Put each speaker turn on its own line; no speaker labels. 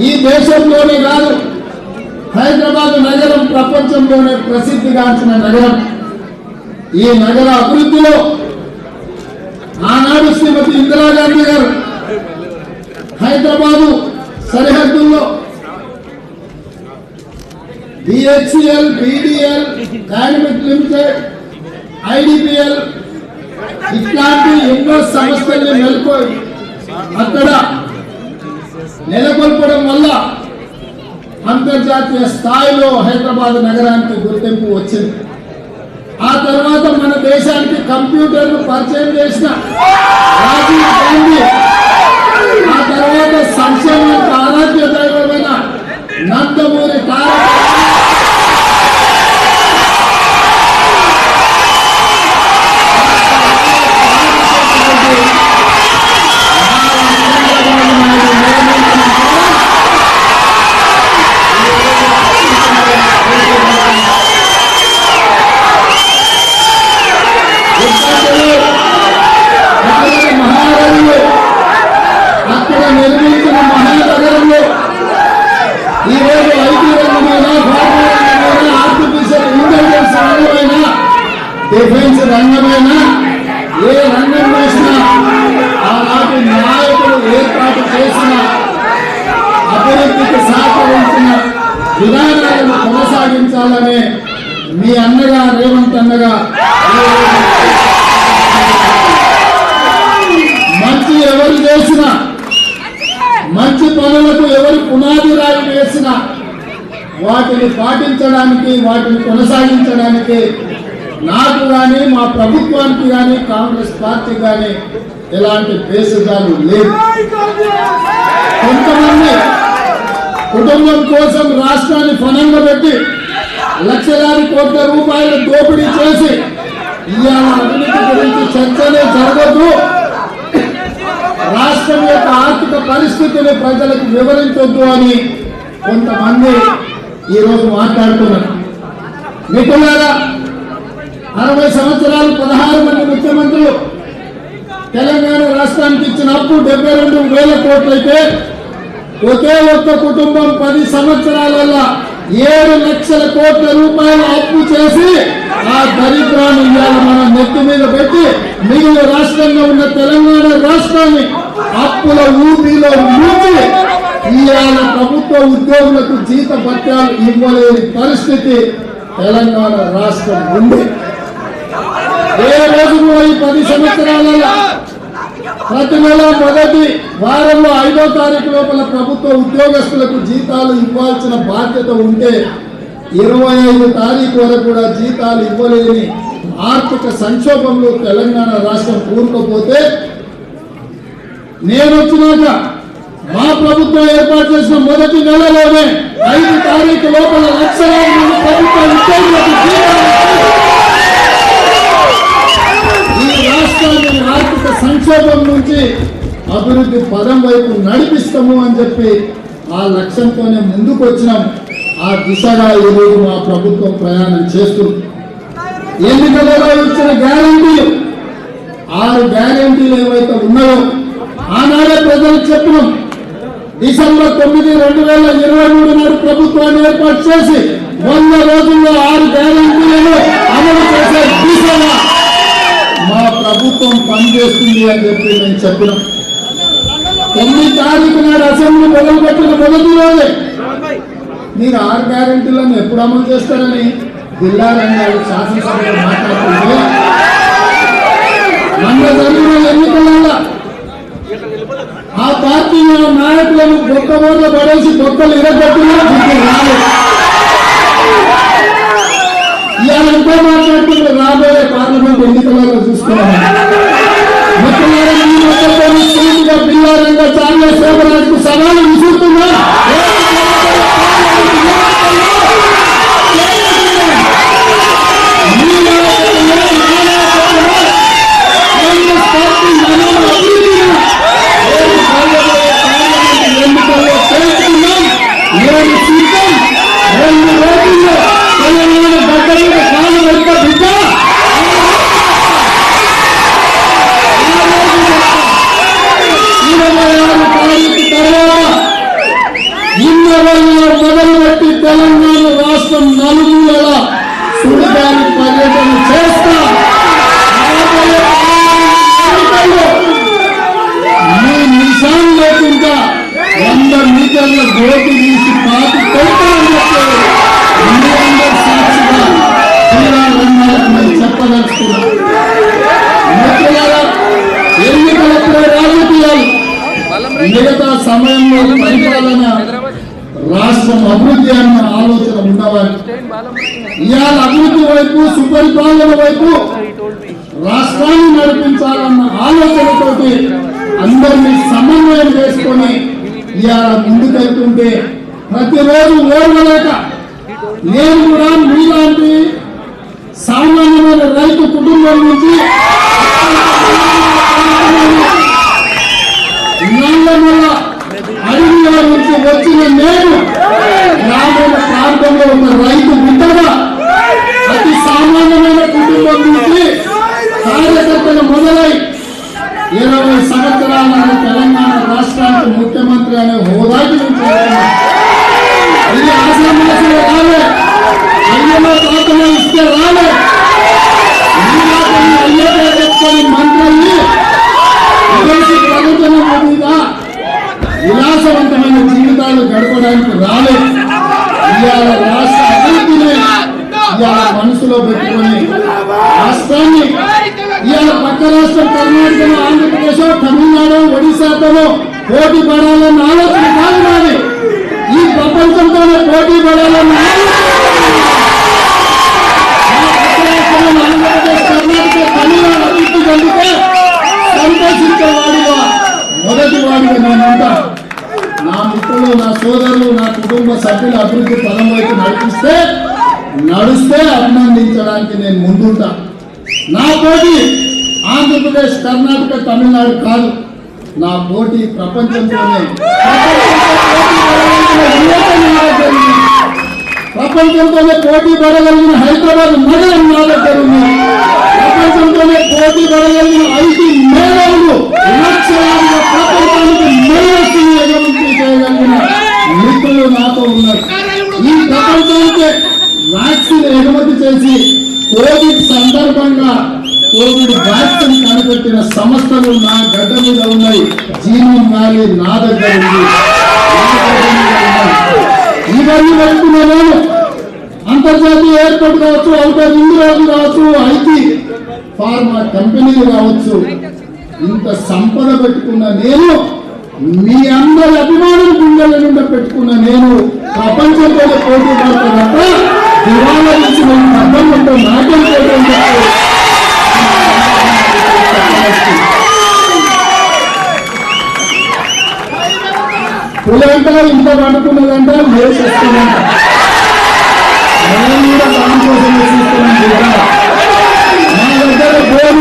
ఈ దేశంలోనే కాదు హైదరాబాద్ నగరం ప్రపంచంలోనే ప్రసిద్ధిగాంచిన నగరం. ఈ నగర అభివృద్ధిలో ఆనాడు శ్రీమతి ఇందిరాగాంధీ గారు హైదరాబాదు సరిహద్దుల్లో BHEL BDL dynamic limited IDPL ఇట్లాంటి ఎన్నో సంస్థల్ని నెలకొని అక్కడ నెలకొల్పడం వల్ల అంతర్జాతీయ స్థాయిలో హైదరాబాద్ నగరానికి గుర్తింపు వచ్చింది. ఆ తర్వాత మన దేశానికి కంప్యూటర్ను పరిచయం చేసిన రాజీవ్ గాంధీ ఆ తర్వాత సంక్షేమ ఆరాధ్య దైవమైన నందమూరి తారక డిఫెన్స్ రంగమైన ఏ రంగం వేసినా ఆనాటి నాయకులు ఏర్పాటు చేసిన అభివృద్ధికి సహకరించిన విధానాలను కొనసాగించాలనే మీ అన్నగా రేవంత్ అన్నగా మంచి ఎవరు చేసినా మంచి పనులకు ఎవరు పునాది రాయి వేసినా వాటిని పాటించడానికి వాటిని కొనసాగించడానికి నాకు కానీ మా ప్రభుత్వానికి కానీ కాంగ్రెస్ పార్టీ కానీ ఎలాంటి బేసిజాలు లేవు. కొంతమంది కుటుంబం కోసం రాష్ట్రాన్ని ఫలంగా పెట్టి లక్షలాది కోట్ల రూపాయలు దోపిడీ చేసి ఇవాళ అవినీతి గురించి చర్చనే జరగదు రాష్ట్రం యొక్క ఆర్థిక పరిస్థితిని ప్రజలకు వివరించొద్దు అని కొంతమంది ఈరోజు మాట్లాడుతున్నారు. మిత్రులారా అరవై సంవత్సరాలు పదహారు మంది ముఖ్యమంత్రులు తెలంగాణ రాష్ట్రానికి ఇచ్చిన అప్పు డెబ్బై రెండు వేల కోట్లయితే ఒకే ఒక్క కుటుంబం పది సంవత్సరాల ఏడు లక్షల కోట్ల రూపాయలు అప్పు చేసి ఆ దరిద్రాన్ని ఇవాళ మనం నెత్తి మీద పెట్టి మిగిలిన రాష్ట్రంగా ఉన్న తెలంగాణ రాష్ట్రాన్ని అప్పుల ఊపిలో ముంచి ఇవాళ ప్రభుత్వ ఉద్యోగులకు జీత పత్రాలు ఇవ్వలేని పరిస్థితి తెలంగాణ రాష్ట్రం ఉంది. ఏ రోజు ఈ పది సంవత్సరాలలో? ప్రతి నెల మొదటి వారంలో ఐదో తారీఖు లోపల ప్రభుత్వ ఉద్యోగస్తులకు జీతాలు ఇవ్వాల్సిన బాధ్యత ఉంటే ఇరవై ఐదు తారీఖు వరకు కూడా జీతాలు ఇవ్వలేని ఆర్థిక సంక్షోభంలో తెలంగాణ రాష్ట్రం కూరుకుపోతే నేను వచ్చినాక మా ప్రభుత్వం ఏర్పాటు చేసిన మొదటి నెలలోనే ఐదు తారీఖు లోపల లక్షలాది మంది ప్రభుత్వ ఉద్యోగులకు జీతాలు సంక్షోభం నుంచి అభివృద్ధి పదం వైపు నడిపిస్తాము అని చెప్పి ఆ లక్ష్యంతోనే ముందుకు వచ్చినాం ఆ దిశగా ఈరోజు మా ప్రభుత్వం ప్రయాణం చేస్తుంది. ఎన్నికలలో ఇచ్చిన గ్యారంటీలు ఆరు గ్యారంటీలు ఏవైతే ఉన్నాయో ఆనాడే ప్రజలకు చెప్పినాం. డిసెంబర్ తొమ్మిది రెండు వేల ఇరవై మూడు నాడు ప్రభుత్వాన్ని ఏర్పాటు చేసి వంద రోజుల్లో ఆరు గ్యారంటీలను అమలు చేసే దిశగా మా ప్రభుత్వం పనిచేస్తుంది అని చెప్పి నేను చెప్పినాం. తొమ్మిది తారీఖు నాడు అసెంబ్లీ మొదలుపెట్టిన మొదటి రోజే. మీరు ఆరు గ్యారెంటీలను ఎప్పుడు అమలు చేస్తారని జిల్లారంగా శాసనసభలో మాట్లాడుతుంటే మన జరిగిన ఎన్నికలలో ఆ పార్టీ నాయకులను గొప్ప బోర్ల పడేసి గొప్పలు ఇరగొట్టినా రాలేదు. Benita. మిగతా సమయంలో పరిపాలన రాష్ట్రం అభివృద్ధి అన్న ఆలోచన ఉన్నవారు ఇవాళ అభివృద్ధి వైపు సుపరిపాలన వైపు రాష్ట్రాన్ని నడిపించాలన్న ఆలోచనతోటి అందరినీ సమన్వయం చేసుకొని ఇవాళ ముందుకెళ్తుంటే ప్రతిరోజు ఓర్వలేక నేను కూడా మీలాంటి సామాన్యమైన రైతు కుటుంబం నుంచి నల్లమల్ల అడవిలో నుంచి వచ్చిన నేను గ్రామీణ ప్రాంతంలో ఉన్న రైతు బిడ్డగా అతి సామాన్యమైన కుటుంబం నుంచి కార్యకర్తలు మొదలై ఇరవై సంవత్సరాల నాడు తెలంగాణ రాష్ట్రానికి ముఖ్యమంత్రి అనే హోదాకి నేను చేరుకున్నాను. ఇది ఆసామాసిగా రాలే అయ్యలో తాతలో ఇస్తే రాలే ఈ మాటలు మంత్రుల్ని విలాసవంతమైన జీవితాలు గడపడానికి రాలేదు ఇవాళ రాష్ట్ర అభివృద్ధిని ఇవాళ మనసులో పెట్టుకొని రాష్ట్రాన్ని ఇవాళ పక్క రాష్ట్రం కర్ణాటకలో ఆంధ్రప్రదేశ్ తమిళనాడు ఒడిశాతో పోటీ పడాలన్న ఆలోచన కాదు నాది ఈ ప్రపంచంతోనే పోటీ పడాలన్న ఆలోచన ఆ పక్క రాష్ట్రంలో ఆంధ్రప్రదేశ్ కర్ణాటక తమిళనాడు అభివృద్ధి చెందితే సంతోషించే వాడిగా మొదటి వాడిగా నేను ఉంటా నా మిత్రులు నా సోదరులు నా కుటుంబ సభ్యులు అభివృద్ధి పదం వైపు నడిపిస్తే నడుస్తే అభినందించడానికి నేను ముందుంటా. నా పోటీ ఆంధ్రప్రదేశ్ కర్ణాటక తమిళనాడు కాదు. నా పోటీ ప్రపంచంలోనే. ప్రపంచంతోనే పోటీ పడగలిగిన హైదరాబాద్ నగరం నా దగ్గర ఉంది. ప్రపంచంతోనే పోటీ పడగలిగిన ఐటీ చేసి కోవిడ్ సందర్భంగా కోవిడ్ వ్యాక్సిన్ కనిపెట్టిన సంస్థలు నా గడ్డ మీద ఉన్నాయి. జీవన్ వ్యాలీ నా దగ్గర ఉంది. ఇవన్నీ పెట్టుకున్న నేను. అంతర్జాతీయ ఎయిర్పోర్ట్ కావచ్చు అవుటర్ ఇండియాలు కావచ్చు ఐటీ ఫార్మా కంపెనీలు కావచ్చు. ఇంత సంపద పెట్టుకున్న నేను మీ అందరి అభిమానులు గుండెల నిండా పెట్టుకున్న నేను ప్రపంచంతో పోటీ పడతానప్ప దివాళా ఇచ్చిన అర్థం ఉంటే నాకేం ఇంత పడుకున్నదంట లేచేస్తుందంట నేను కూడా దానికోసం వేసిస్తున్నాం మా దగ్గర బోర్